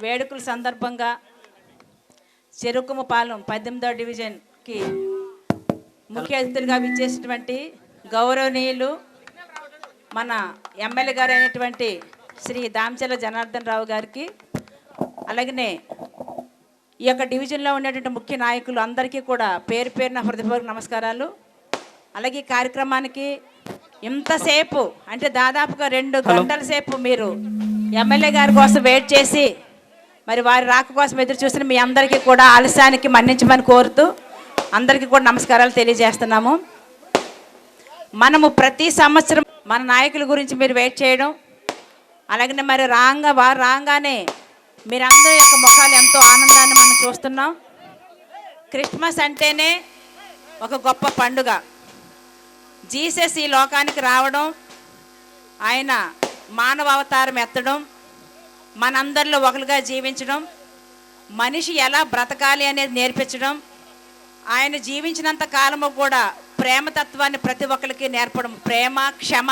వేడుకల సందర్భంగా చెరుకుమపాలెం పద్దెనిమిదో డివిజన్కి ముఖ్య అతిథులుగా విచ్చేసినటువంటి గౌరవనీయులు మన ఎమ్మెల్యే గారు అయినటువంటి శ్రీ దామచల జనార్దన్ రావు గారికి అలాగనే ఈ యొక్క డివిజన్లో ఉన్నటువంటి ముఖ్య నాయకులు అందరికీ కూడా పేరు పేరున హృదయపూర్వక నమస్కారాలు. అలాగే ఈ కార్యక్రమానికి ఇంతసేపు అంటే దాదాపుగా రెండు గంటల సేపు మీరు ఎమ్మెల్యే గారి కోసం వెయిట్ చేసి మరి వారి రాక కోసం ఎదురు చూసిన మీ అందరికీ కూడా ఆలస్యానికి మన్నించమని కోరుతూ అందరికీ కూడా నమస్కారాలు తెలియజేస్తున్నాము. మనము ప్రతి సంవత్సరం మన నాయకుల గురించి మీరు వెయిట్ చేయడం అలాగనే మరి రాంగా వారు రాగానే మీరందరి యొక్క ముఖాలు ఎంతో ఆనందాన్ని మనం చూస్తున్నాం. క్రిస్మస్ అంటేనే ఒక గొప్ప పండుగ. జీసస్ ఈ లోకానికి రావడం ఆయన మానవ అవతారం ఎత్తడం మనందరిలో ఒకరుగా జీవించడం మనిషి ఎలా బ్రతకాలి అనేది నేర్పించడం ఆయన జీవించినంత కాలము కూడా ప్రేమతత్వాన్ని ప్రతి ఒక్కరికి నేర్పడం ప్రేమ క్షమ.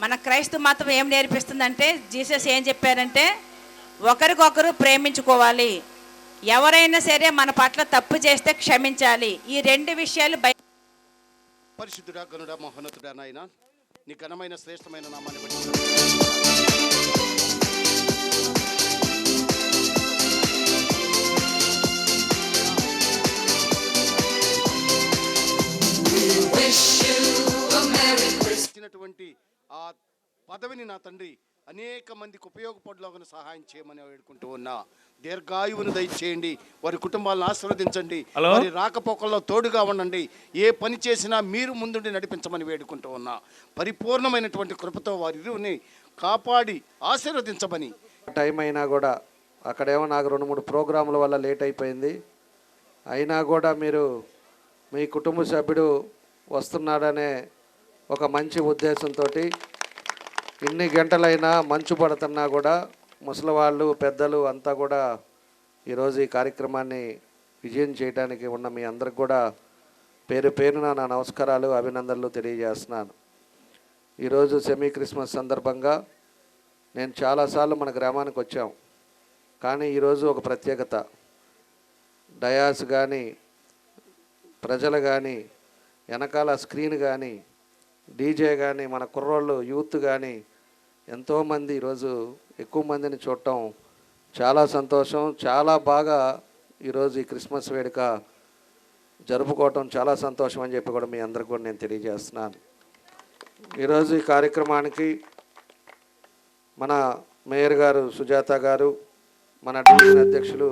మన క్రైస్తవ మతం ఏం నేర్పిస్తుందంటే జీసస్ ఏం చెప్పారంటే ఒకరికొకరు ప్రేమించుకోవాలి. ఎవరైనా సరే మన పట్ల తప్పు చేస్తే క్షమించాలి. ఈ రెండు విషయాలు బై పరిశుద్ధుడా గనుడా మహోన్నతుడా నాయన నీ ఘనమైన శ్రేష్టమైన నామాన్ని బట్టి. ఆ పదవిని నా తండ్రి అనేక మందికి ఉపయోగపడలాగా సహాయం చేయమని వేడుకుంటూ ఉన్నా. దీర్ఘాయువును దయచేయండి. వారి కుటుంబాలను ఆశీర్వదించండి? వారి రాకపోకల్లో తోడుగా ఉండండి. ఏ పని చేసినా మీరు ముందుండి నడిపించమని వేడుకుంటూ ఉన్నా. పరిపూర్ణమైనటువంటి కృపతో వారి ఇరువుని కాపాడి ఆశీర్వదించమని. టైం అయినా కూడా అక్కడేమో నాకు రెండు మూడు ప్రోగ్రాముల వల్ల లేట్ అయిపోయింది. అయినా కూడా మీరు మీ కుటుంబ సభ్యుడు వస్తున్నాడనే ఒక మంచి ఉద్దేశంతో ఇన్ని గంటలైనా మంచు పడుతున్నా కూడా ముసలివాళ్ళు పెద్దలు అంతా కూడా ఈరోజు ఈ కార్యక్రమాన్ని విజయం చేయడానికి ఉన్న మీ అందరికి కూడా పేరు పేరున నా నమస్కారాలు అభినందనలు తెలియజేస్తున్నాను. ఈరోజు సెమీ క్రిస్మస్ సందర్భంగా నేను చాలాసార్లు మన గ్రామానికి వచ్చాం. కానీ ఈరోజు ఒక ప్రత్యేకత. డయాస్ కానీ ప్రజలు కానీ వెనకాల స్క్రీన్ కానీ డీజే కానీ మన కుర్రోళ్ళు యూత్ కానీ ఎంతోమంది ఈరోజు ఎక్కువ మందిని చూడటం చాలా సంతోషం. చాలా బాగా ఈరోజు ఈ క్రిస్మస్ వేడుక జరుపుకోవటం చాలా సంతోషం అని చెప్పి కూడా మీ అందరికి కూడా నేను తెలియజేస్తున్నాను. ఈరోజు ఈ కార్యక్రమానికి మన మేయర్ గారు సుజాత గారు మన డివిజన్ అధ్యక్షులు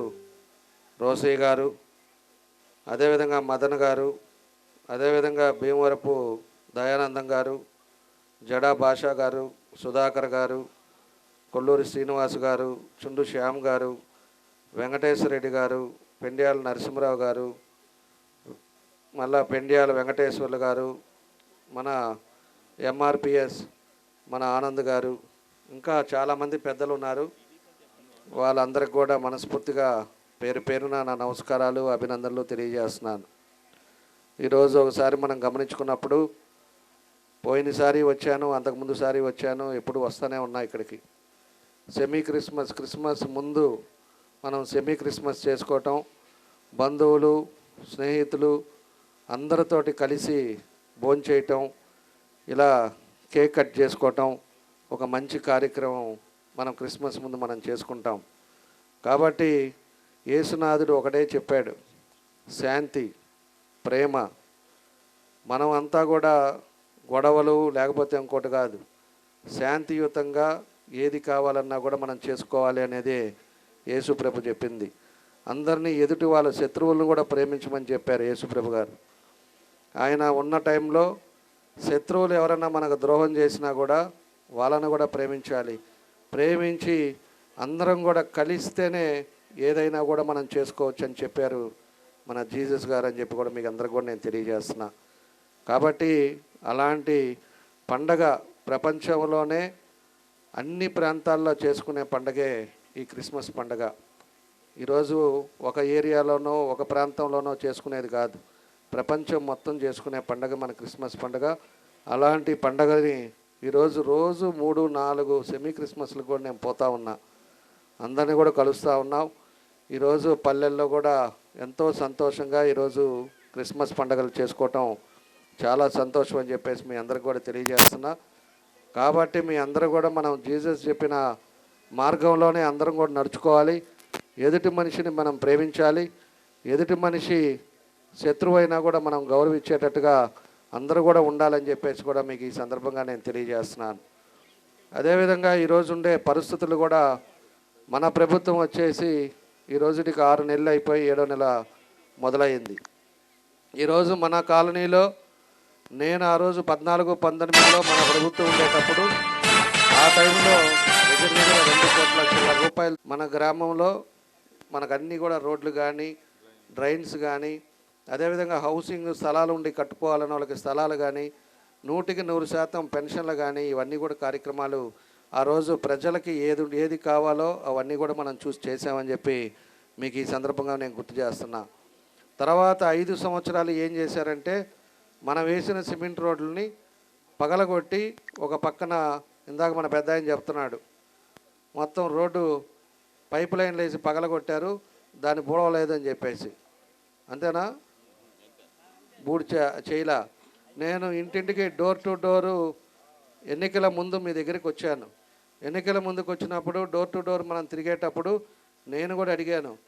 రోసయ్య గారు అదేవిధంగా మదన్ గారు అదేవిధంగా భీమవరపు దయానందం గారు జడా భాషా గారు సుధాకర్ గారు కొల్లూరి శ్రీనివాస్ గారు చుండు శ్యామ్ గారు వెంకటేశ్వర రెడ్డి గారు పెండ్యాల నరసింహరావు గారు మళ్ళా పెండ్యాల వెంకటేశ్వర్లు గారు మన ఎంఆర్పిఎస్ మన ఆనంద్ గారు ఇంకా చాలామంది పెద్దలు ఉన్నారు. వాళ్ళందరికి కూడా మనస్ఫూర్తిగా పేరు పేరున నా నమస్కారాలు అభినందనలు తెలియజేస్తున్నాను. ఈరోజు ఒకసారి మనం గమనించుకున్నప్పుడు పోయినసారి వచ్చాను అంతకుముందు సారి వచ్చాను ఎప్పుడు వస్తూనే ఉన్నా ఇక్కడికి. సెమీ క్రిస్మస్ క్రిస్మస్ ముందు మనం సెమీ క్రిస్మస్ చేసుకోవటం బంధువులు స్నేహితులు అందరితోటి కలిసి భోంచేయటం ఇలా కేక్ కట్ చేసుకోవటం ఒక మంచి కార్యక్రమం మనం క్రిస్మస్ ముందు మనం చేసుకుంటాం. కాబట్టి యేసునాథుడు ఒకటే చెప్పాడు శాంతి ప్రేమ. మనం అంతా కూడా గొడవలు లేకపోతే ఇంకోటి కాదు. శాంతియుతంగా ఏది కావాలన్నా కూడా మనం చేసుకోవాలి అనేది యేసుప్రభు చెప్పింది. అందరినీ ఎదుటి వాళ్ళ శత్రువులను కూడా ప్రేమించమని చెప్పారు యేసుప్రభు గారు. ఆయన ఉన్న టైంలో శత్రువులు ఎవరైనా మనకు ద్రోహం చేసినా కూడా వాళ్ళను కూడా ప్రేమించాలి. ప్రేమించి అందరం కూడా కలిస్తేనే ఏదైనా కూడా మనం చేసుకోవచ్చు అని చెప్పారు మన జీసస్ గారు అని చెప్పి కూడా మీకు అందరికి కూడా నేను తెలియజేస్తున్నా. కాబట్టి అలాంటి పండగ ప్రపంచంలోనే అన్ని ప్రాంతాల్లో చేసుకునే పండగే ఈ క్రిస్మస్ పండగ. ఈరోజు ఒక ఏరియాలోనో ఒక ప్రాంతంలోనో చేసుకునేది కాదు. ప్రపంచం మొత్తం చేసుకునే పండగ మన క్రిస్మస్ పండగ. అలాంటి పండగని ఈరోజు రోజు మూడు నాలుగు సెమీ క్రిస్మస్లు కూడా నేను పోతా ఉన్నా. అందరినీ కూడా కలుస్తూ ఉన్నాం. ఈరోజు పల్లెల్లో కూడా ఎంతో సంతోషంగా ఈరోజు క్రిస్మస్ పండుగలు చేసుకోవటం చాలా సంతోషం అని చెప్పేసి మీ అందరికి కూడా తెలియజేస్తున్నా. కాబట్టి మీ అందరూ కూడా మనం జీసస్ చెప్పిన మార్గంలోనే అందరం కూడా నడుచుకోవాలి. ఎదుటి మనిషిని మనం ప్రేమించాలి. ఎదుటి మనిషి శత్రువైనా కూడా మనం గౌరవించేటట్టుగా అందరూ కూడా ఉండాలని చెప్పేసి కూడా మీకు ఈ సందర్భంగా నేను తెలియజేస్తున్నాను. అదేవిధంగా ఈరోజు ఉండే పరిస్థితులు కూడా మన ప్రభుత్వం వచ్చేసి ఈ రోజుటికి ఆరు నెలలు అయిపోయి ఏడో నెల మొదలైంది. ఈరోజు మన కాలనీలో నేను ఆ రోజు పద్నాలుగు పంతొమ్మిదిలో మన ప్రభుత్వం ఉండేటప్పుడు ఆ టైంలో దగ్గర దగ్గర రెండు కోట్ల లక్షల రూపాయలు మన గ్రామంలో మనకు అన్నీ కూడా రోడ్లు కానీ డ్రైన్స్ కానీ అదేవిధంగా హౌసింగ్ స్థలాలు ఉండి కట్టుకోవాలని వాళ్ళకి స్థలాలు కానీ నూటికి నూరు శాతం పెన్షన్లు కానీ ఇవన్నీ కూడా కార్యక్రమాలు ఆ రోజు ప్రజలకి ఏది ఏది కావాలో అవన్నీ కూడా మనం చూసి చేసామని చెప్పి మీకు ఈ సందర్భంగా నేను గుర్తు చేస్తున్నా. తర్వాత ఐదు సంవత్సరాలు ఏం చేశారంటే మనం వేసిన సిమెంట్ రోడ్లని పగలగొట్టి ఒక పక్కన ఇందాక మన పెద్ద ఆయన చెప్తున్నాడు. మొత్తం రోడ్డు పైప్ లైన్లు వేసి పగలగొట్టారు దాన్ని బూడవలేదని చెప్పేసి. అంతేనా? బూడి చేయలా. నేను ఇంటింటికి డోర్ టు డోరు ఎన్నికల ముందు మీ దగ్గరికి వచ్చాను. ఎన్నికల ముందుకు వచ్చినప్పుడు డోర్ టు డోర్ మనం తిరిగేటప్పుడు నేను కూడా అడిగాను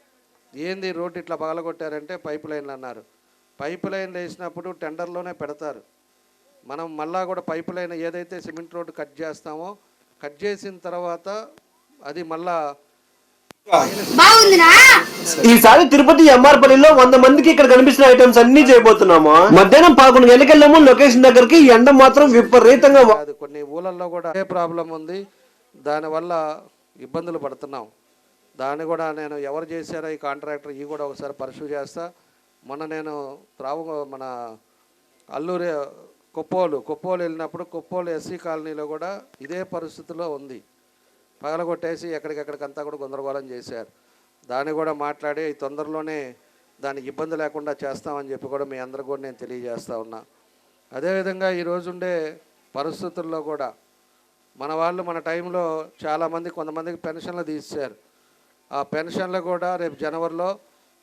ఏంది రోడ్డు ఇట్లా పగలగొట్టారంటే పైప్ లైన్లు అన్నారు. పైప్ లైన్లు వేసినప్పుడు టెండర్లోనే పెడతారు. మనం మళ్ళా కూడా పైప్ లైన్ ఏదైతే సిమెంట్ రోడ్డు కట్ చేస్తామో కట్ చేసిన తర్వాత అది మళ్ళా ఈసారి తిరుపతి ఎంఆర్పల్లిలో వంద మందికి ఇక్కడ కనిపిస్తున్న ఐటమ్స్ అన్ని చేయబోతున్నాము? మధ్యాహ్నం పదకొండు గంటలకు వెళ్ళాము లొకేషన్ దగ్గరికి ఎండ మాత్రం విపరీతంగా అది కొన్ని ఊళ్ళల్లో కూడా అదే ప్రాబ్లం ఉంది. దానివల్ల ఇబ్బందులు పడుతున్నాం. దాన్ని కూడా నేను ఎవరు చేశారో ఈ కాంట్రాక్టర్ ఈ కూడా ఒకసారి పర్సూ చేస్తా. మొన్న నేను త్రావ మన అల్లూరి కుప్పోలు కుప్పోలు వెళ్ళినప్పుడు కుప్పోలు ఎస్సీ కాలనీలో కూడా ఇదే పరిస్థితిలో ఉంది. పగలగొట్టేసి ఎక్కడికెక్కడికంతా కూడా గందరగోళం చేశారు. దాన్ని కూడా మాట్లాడి తొందరలోనే దానికి ఇబ్బంది లేకుండా చేస్తామని చెప్పి కూడా మీ అందరు కూడా నేను తెలియజేస్తా ఉన్నా. అదేవిధంగా ఈరోజు ఉండే పరిస్థితుల్లో కూడా మన వాళ్ళు మన టైంలో చాలామంది కొంతమందికి పెన్షన్లు తీశారు ఆ పెన్షన్లు కూడా రేపు జనవరిలో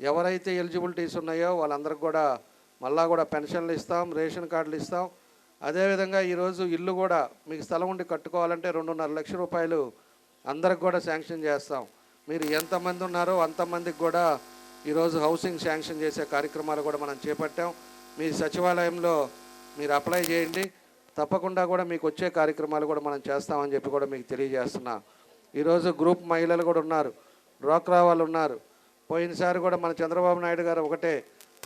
ఎవరైతే ఎలిజిబిలిటీస్ ఉన్నాయో వాళ్ళందరికి కూడా మళ్ళా కూడా పెన్షన్లు ఇస్తాం రేషన్ కార్డులు ఇస్తాం. అదేవిధంగా ఈరోజు ఇల్లు కూడా మీకు స్థలం ఉండి కట్టుకోవాలంటే రెండున్నర లక్షల రూపాయలు అందరికి కూడా శాంక్షన్ చేస్తాం. మీరు ఎంతమంది ఉన్నారో అంతమందికి కూడా ఈరోజు హౌసింగ్ శాంక్షన్ చేసే కార్యక్రమాలు కూడా మనం చేపట్టాం. మీ సచివాలయంలో మీరు అప్లై చేయండి. తప్పకుండా కూడా మీకు వచ్చే కార్యక్రమాలు కూడా మనం చేస్తామని చెప్పి కూడా మీకు తెలియజేస్తున్నా. ఈరోజు గ్రూప్ మహిళలు కూడా ఉన్నారు. డ్వాక్రా వాళ్ళు ఉన్నారు. పోయినసారి కూడా మన చంద్రబాబు నాయుడు గారు ఒకటే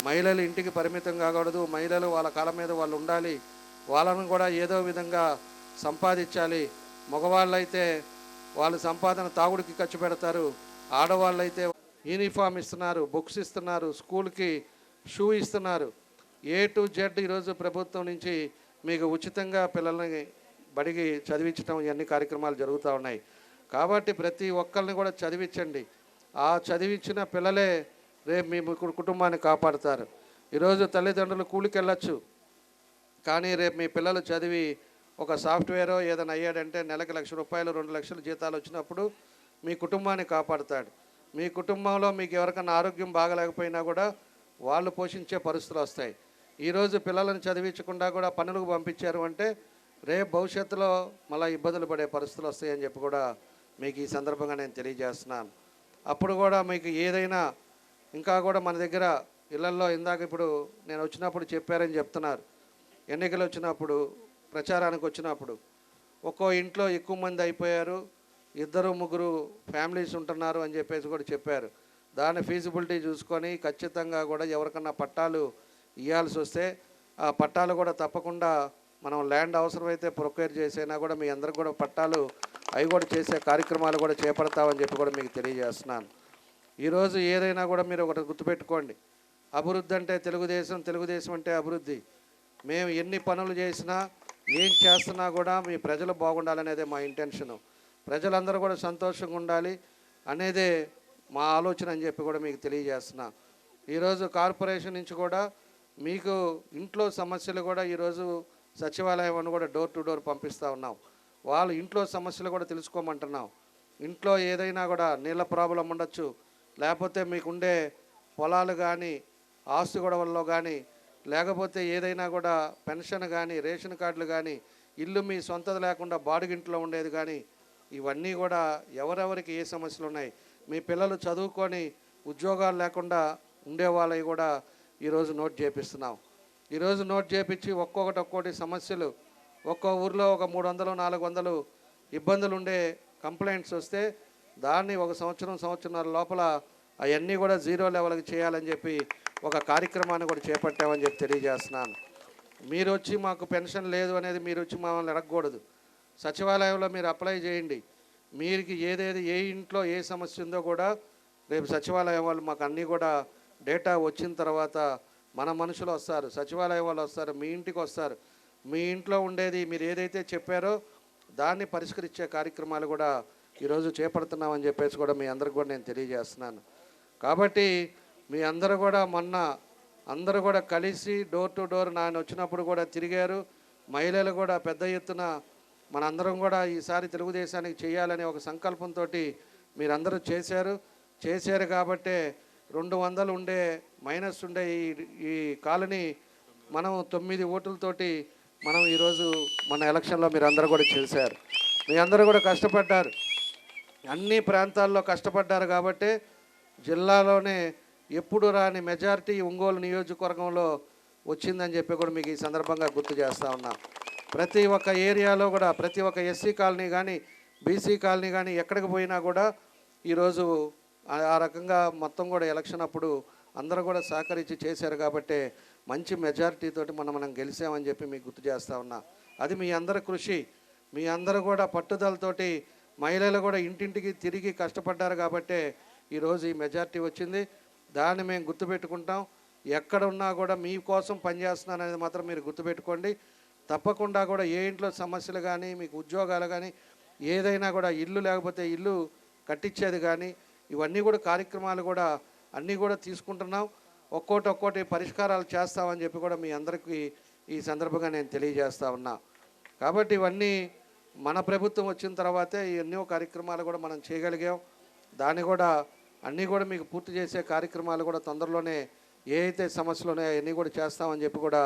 మహిళలు ఇంటికి పరిమితం కాకూడదు మహిళలు వాళ్ళ కాళ్ళ మీద వాళ్ళు ఉండాలి వాళ్ళను కూడా ఏదో విధంగా సంపాదించాలి. మగవాళ్ళైతే వాళ్ళ సంపాదన తాగుడికి ఖర్చు పెడతారు ఆడవాళ్ళైతే యూనిఫామ్ ఇస్తున్నారు బుక్స్ ఇస్తున్నారు స్కూల్కి షూ ఇస్తున్నారు. ఏ టు జెడ్ ఈరోజు ప్రభుత్వం నుంచి మీకు ఉచితంగా పిల్లల్ని బడికి చదివించడం ఇవన్నీ కార్యక్రమాలు జరుగుతూ ఉన్నాయి. కాబట్టి ప్రతి ఒక్కరిని కూడా చదివించండి. ఆ చదివించిన పిల్లలే రేపు మీ కుటుంబాన్ని కాపాడుతారు. ఈరోజు తల్లిదండ్రులు కూలికెళ్ళొచ్చు. కానీ రేపు మీ పిల్లలు చదివి ఒక సాఫ్ట్వేరో ఏదైనా అయ్యాడంటే నెలకు లక్ష రూపాయలు రెండు లక్షల జీతాలు వచ్చినప్పుడు మీ కుటుంబాన్ని కాపాడుతాడు. మీ కుటుంబంలో మీకు ఎవరికైనా ఆరోగ్యం బాగలేకపోయినా కూడా వాళ్ళు పోషించే పరిస్థితులు వస్తాయి. ఈరోజు పిల్లలను చదివించకుండా కూడా పనులకు పంపించారు అంటే రేపు భవిష్యత్తులో మళ్ళీ ఇబ్బందులు పడే పరిస్థితులు వస్తాయని చెప్పి కూడా మీకు ఈ సందర్భంగా నేను తెలియజేస్తున్నాను. అప్పుడు కూడా మీకు ఏదైనా ఇంకా కూడా మన దగ్గర ఇళ్ళల్లో ఇందాక ఇప్పుడు నేను వచ్చినప్పుడు చెప్పారని చెప్తున్నారు. ఎన్నికలు వచ్చినప్పుడు ప్రచారానికి వచ్చినప్పుడు ఒక్కో ఇంట్లో ఎక్కువ మంది అయిపోయారు. ఇద్దరు ముగ్గురు ఫ్యామిలీస్ ఉంటున్నారు అని చెప్పేసి కూడా చెప్పారు. దాని ఫీజిబిలిటీ చూసుకొని ఖచ్చితంగా కూడా ఎవరికన్నా పట్టాలు ఇవ్వాల్సి వస్తే ఆ పట్టాలు కూడా తప్పకుండా మనం ల్యాండ్ అవసరమైతే ప్రొక్యూర్ చేసైనా కూడా మీ అందరికి కూడా పట్టాలు అవి కూడా చేసే కార్యక్రమాలు కూడా చేపడతామని చెప్పి కూడా మీకు తెలియజేస్తున్నాను. ఈరోజు ఏదైనా కూడా మీరు ఒకటి గుర్తుపెట్టుకోండి. అభివృద్ధి అంటే తెలుగుదేశం తెలుగుదేశం అంటే అభివృద్ధి. మేము ఎన్ని పనులు చేసినా ఏం చేస్తున్నా కూడా మీ ప్రజలు బాగుండాలనేదే మా ఇంటెన్షను. ప్రజలందరూ కూడా సంతోషంగా ఉండాలి అనేదే మా ఆలోచన అని చెప్పి కూడా మీకు తెలియజేస్తున్నా. ఈరోజు కార్పొరేషన్ నుంచి కూడా మీకు ఇంట్లో సమస్యలు కూడా ఈరోజు సచివాలయం కూడా డోర్ టు డోర్ పంపిస్తూ ఉన్నాం. వాళ్ళు ఇంట్లో సమస్యలు కూడా తెలుసుకోమంటున్నాం. ఇంట్లో ఏదైనా కూడా నీళ్ళ ప్రాబ్లం ఉండొచ్చు. లేకపోతే మీకుండే పొలాలు కానీ ఆస్తి గొడవల్లో కానీ లేకపోతే ఏదైనా కూడా పెన్షన్ కానీ రేషన్ కార్డులు కానీ ఇల్లు మీ సొంతది లేకుండా బాడుగింట్లో ఉండేది కానీ ఇవన్నీ కూడా ఎవరెవరికి ఏ సమస్యలు ఉన్నాయి? మీ పిల్లలు చదువుకొని ఉద్యోగాలు లేకుండా ఉండే వాళ్ళవి కూడా ఈరోజు నోట్ చేపిస్తున్నాం. ఈరోజు నోట్ చేపించి ఒక్కొక్కటి ఒక్కొక్కటి సమస్యలు. ఒక్కో ఊర్లో ఒక మూడు వందలు నాలుగు వందలు ఇబ్బందులు ఉండే కంప్లైంట్స్ వస్తే దాన్ని ఒక సంవత్సరం సంవత్సరాల లోపల అవన్నీ కూడా జీరో లెవెల్కి చేయాలని చెప్పి ఒక కార్యక్రమాన్ని కూడా చేపట్టామని చెప్పి తెలియజేస్తున్నాను. మీరు వచ్చి మాకు పెన్షన్ లేదు అనేది మీరు వచ్చి మమ్మల్ని అడగకూడదు. సచివాలయంలో మీరు అప్లై చేయండి. మీకు ఏదేది ఏ ఇంట్లో ఏ సమస్య ఉందో కూడా రేపు సచివాలయం వాళ్ళు మాకు అన్నీ కూడా డేటా వచ్చిన తర్వాత మన మనుషులు వస్తారు సచివాలయం వాళ్ళు వస్తారు మీ ఇంటికి వస్తారు. మీ ఇంట్లో ఉండేది మీరు ఏదైతే చెప్పారో దాన్ని పరిష్కరించే కార్యక్రమాలు కూడా ఈరోజు చేపడుతున్నామని చెప్పేసి కూడా మీ అందరికి కూడా నేను తెలియజేస్తున్నాను. కాబట్టి మీ అందరూ కూడా మొన్న అందరూ కూడా కలిసి డోర్ టు డోర్ నాయన వచ్చినప్పుడు కూడా తిరిగారు. మహిళలు కూడా పెద్ద ఎత్తున మనందరం కూడా ఈసారి తెలుగుదేశానికి చేయాలనే ఒక సంకల్పంతో మీరందరూ చేశారు. చేశారు కాబట్టే రెండు వందలు ఉండే మైనస్ ఉండే ఈ ఈ కాలనీ మనం తొమ్మిది ఓటులతోటి మనం ఈరోజు మన ఎలక్షన్లో మీరు అందరూ కూడా చేశారు. మీ అందరూ కూడా కష్టపడ్డారు. అన్ని ప్రాంతాల్లో కష్టపడ్డారు కాబట్టి జిల్లాలోనే ఎప్పుడు రాని మెజారిటీ ఒంగోలు నియోజకవర్గంలో వచ్చిందని చెప్పి కూడా మీకు ఈ సందర్భంగా గుర్తు చేస్తూ ఉన్నా. ప్రతి ఒక్క ఏరియాలో కూడా ప్రతి ఒక్క ఎస్సీ కాలనీ కానీ బీసీ కాలనీ కానీ ఎక్కడికి పోయినా కూడా ఈరోజు ఆ- రకంగా మొత్తం కూడా ఎలక్షన్ అప్పుడు అందరూ కూడా సహకరించి చేశారు కాబట్టి మంచి మెజారిటీతోటి మనం మనం గెలిచామని చెప్పి మీకు గుర్తు చేస్తా ఉన్నా. అది మీ అందరి కృషి. మీ అందరూ కూడా పట్టుదలతోటి మహిళలు కూడా ఇంటింటికి తిరిగి కష్టపడ్డారు కాబట్టే ఈరోజు ఈ మెజారిటీ వచ్చింది. దాన్ని మేము గుర్తుపెట్టుకుంటాం ఎక్కడ ఉన్నా కూడా మీకోసం పనిచేస్తున్నాను అనేది మాత్రం మీరు గుర్తుపెట్టుకోండి తప్పకుండా కూడా ఏ ఇంట్లో సమస్యలు కానీ మీకు ఉద్యోగాలు కానీ ఏదైనా కూడా ఇల్లు లేకపోతే ఇల్లు కట్టించేది కానీ ఇవన్నీ కూడా కార్యక్రమాలు కూడా అన్నీ కూడా తీసుకుంటున్నాం. ఒక్కోటి ఒక్కోటి పరిష్కారాలు చేస్తామని చెప్పి కూడా మీ అందరికీ ఈ సందర్భంగా నేను తెలియజేస్తా ఉన్నా. కాబట్టి ఇవన్నీ మన ప్రభుత్వం వచ్చిన తర్వాతే ఎన్నో కార్యక్రమాలు కూడా మనం చేయగలిగాం. దాన్ని కూడా అన్నీ కూడా మీకు పూర్తి చేసే కార్యక్రమాలు కూడా తొందరలోనే ఏ అయితే సమస్యలు ఉన్నాయో అవన్నీ కూడా చేస్తామని చెప్పి కూడా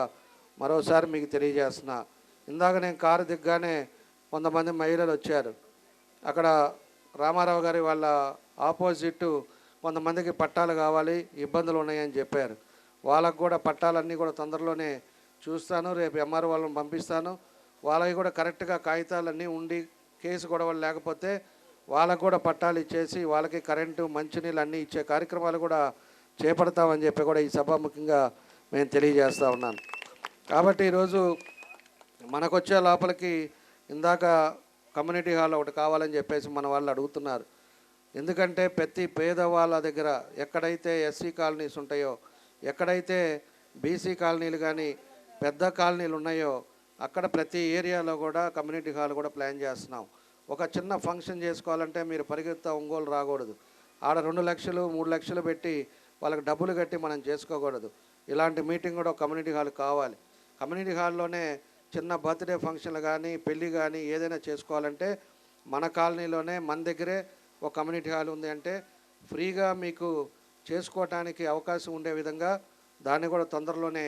మరోసారి మీకు తెలియజేస్తున్నా. ఇందాక నేను కారు దిగ్గానే కొంతమంది మహిళలు వచ్చారు. అక్కడ రామారావు గారి వాళ్ళ ఆపోజిట్ కొంతమందికి పట్టాలు కావాలి ఇబ్బందులు ఉన్నాయని చెప్పారు. వాళ్ళకు కూడా పట్టాలన్నీ కూడా తొందరలోనే చూస్తాను రేపు ఎంఆర్ వాళ్ళని పంపిస్తాను. వాళ్ళకి కూడా కరెక్ట్గా కాగితాలన్నీ ఉండి కేసు గొడవలు లేకపోతే వాళ్ళకు కూడా పట్టాలు ఇచ్చేసి వాళ్ళకి కరెంటు మంచినీళ్ళు అన్నీ ఇచ్చే కార్యక్రమాలు కూడా చేపడతామని చెప్పి కూడా ఈ సభాముఖంగా మేము తెలియజేస్తా ఉన్నాను. కాబట్టి ఈరోజు మనకొచ్చే లోపలికి ఇందాక కమ్యూనిటీ హాల్ ఒకటి కావాలని చెప్పేసి మన వాళ్ళు అడుగుతున్నారు. ఎందుకంటే ప్రతి పేదవాళ్ళ దగ్గర ఎక్కడైతే ఎస్సీ కాలనీస్ ఉంటాయో ఎక్కడైతే బీసీ కాలనీలు కానీ పెద్ద కాలనీలు ఉన్నాయో అక్కడ ప్రతి ఏరియాలో కూడా కమ్యూనిటీ హాల్ కూడా ప్లాన్ చేస్తున్నాం. ఒక చిన్న ఫంక్షన్ చేసుకోవాలంటే మీరు పరిగెత్తా ఒంగోలు రాకూడదు. ఆడ రెండు లక్షలు మూడు లక్షలు పెట్టి వాళ్ళకి డబ్బులు కట్టి మనం చేసుకోకూడదు. ఇలాంటి మీటింగ్ కూడా కమ్యూనిటీ హాల్ కావాలి. కమ్యూనిటీ హాల్లోనే చిన్న బర్త్డే ఫంక్షన్లు కానీ పెళ్ళి కానీ ఏదైనా చేసుకోవాలంటే మన కాలనీలోనే మన దగ్గరే ఒక కమ్యూనిటీ హాల్ ఉంది అంటే ఫ్రీగా మీకు చేసుకోవటానికి అవకాశం ఉండే విధంగా దాన్ని కూడా తొందరలోనే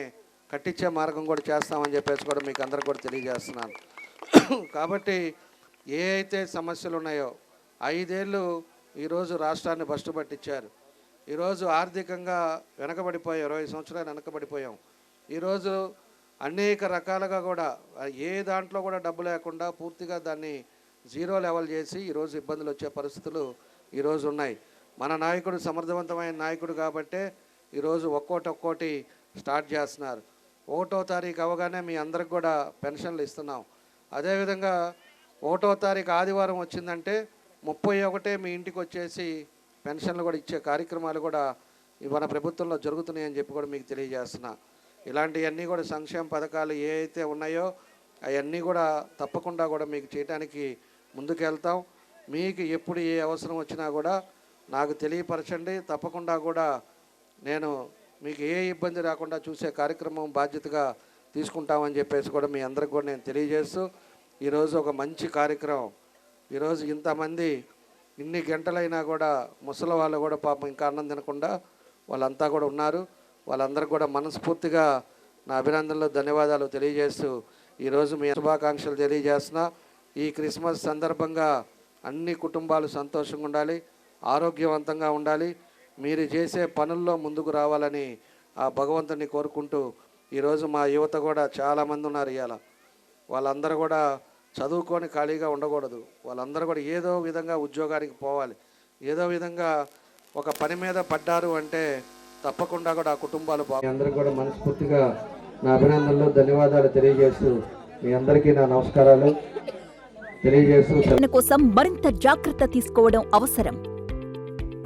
కట్టించే మార్గం కూడా చేస్తామని చెప్పేసి కూడా మీకు అందరు కూడా తెలియజేస్తున్నాను. కాబట్టి ఏ అయితే సమస్యలు ఉన్నాయో ఐదేళ్ళు ఈరోజు రాష్ట్రాన్ని బస్టు పట్టించారు. ఈరోజు ఆర్థికంగా వెనకబడిపోయాం ఇరవై సంవత్సరాలు వెనకబడిపోయాం. ఈరోజు అనేక రకాలుగా కూడా ఏ దాంట్లో కూడా డబ్బు లేకుండా పూర్తిగా దాన్ని జీరో లెవెల్ చేసి ఈరోజు ఇబ్బందులు వచ్చే పరిస్థితులు ఈరోజు ఉన్నాయి. మన నాయకుడు సమర్థవంతమైన నాయకుడు కాబట్టే ఈరోజు ఒక్కోటి ఒక్కోటి స్టార్ట్ చేస్తున్నారు. ఒకటో తారీఖు అవగానే మీ అందరికి కూడా పెన్షన్లు ఇస్తున్నాం. అదేవిధంగా ఒకటో తారీఖు ఆదివారం వచ్చిందంటే ముప్పై ఒకటే మీ ఇంటికి వచ్చేసి పెన్షన్లు కూడా ఇచ్చే కార్యక్రమాలు కూడా మన ప్రభుత్వంలో జరుగుతున్నాయని చెప్పి కూడా మీకు తెలియజేస్తున్నా. ఇలాంటివన్నీ కూడా సంక్షేమ పథకాలు ఏ అయితే ఉన్నాయో అవన్నీ కూడా తప్పకుండా కూడా మీకు చేయడానికి ముందుకెళ్తాం. మీకు ఎప్పుడు ఏ అవసరం వచ్చినా కూడా నాకు తెలియపరచండి. తప్పకుండా కూడా నేను మీకు ఏ ఇబ్బంది రాకుండా చూసే కార్యక్రమం బాధ్యతగా తీసుకుంటామని చెప్పేసి కూడా మీ అందరికి కూడా నేను తెలియజేస్తూ ఈరోజు ఒక మంచి కార్యక్రమం. ఈరోజు ఇంతమంది ఇన్ని గంటలైనా కూడా ముసలి వాళ్ళు కూడా పాపం ఇంకా అన్నం తినకుండా వాళ్ళంతా కూడా ఉన్నారు. వాళ్ళందరికీ కూడా మనస్ఫూర్తిగా నా అభినందనలు ధన్యవాదాలు తెలియజేస్తూ ఈరోజు మీ శుభాకాంక్షలు తెలియజేస్తున్నా. ఈ క్రిస్మస్ సందర్భంగా అన్ని కుటుంబాలు సంతోషంగా ఉండాలి ఆరోగ్యవంతంగా ఉండాలి. మీరు చేసే పనుల్లో ముందుకు రావాలని ఆ భగవంతుని కోరుకుంటూ ఈరోజు మా యువత కూడా చాలామంది ఉన్నారు ఇవాళ వాళ్ళందరూ కూడా చదువుకొని ఖాళీగా ఉండకూడదు. వాళ్ళందరూ కూడా ఏదో విధంగా ఉద్యోగానికి పోవాలి. ఏదో విధంగా ఒక పని మీద పడ్డారు అంటే తప్పకుండా కూడా ఆ కుటుంబాలు అందరికీ కూడా మనస్ఫూర్తిగా నా అభినందనలు ధన్యవాదాలు తెలియజేస్తూ మీ అందరికీ నా నమస్కారాలు తెలియజేస్తూ కోసం మరింత జాగ్రత్త తీసుకోవడం అవసరం.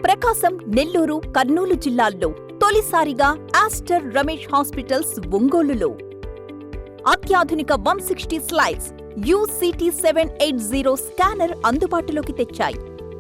ప్రకాశం నెల్లూరు కర్నూలు జిల్లాల్లో తొలిసారిగా ఆస్టర్ రమేష్ హాస్పిటల్స్ ఒంగోలులో. అత్యాధునిక వన్ సిక్స్టీ స్లైడ్స్ యూసిటీ సెవెన్ ఎయిట్ జీరో స్కానర్ అందుబాటులోకి తెచ్చాయి.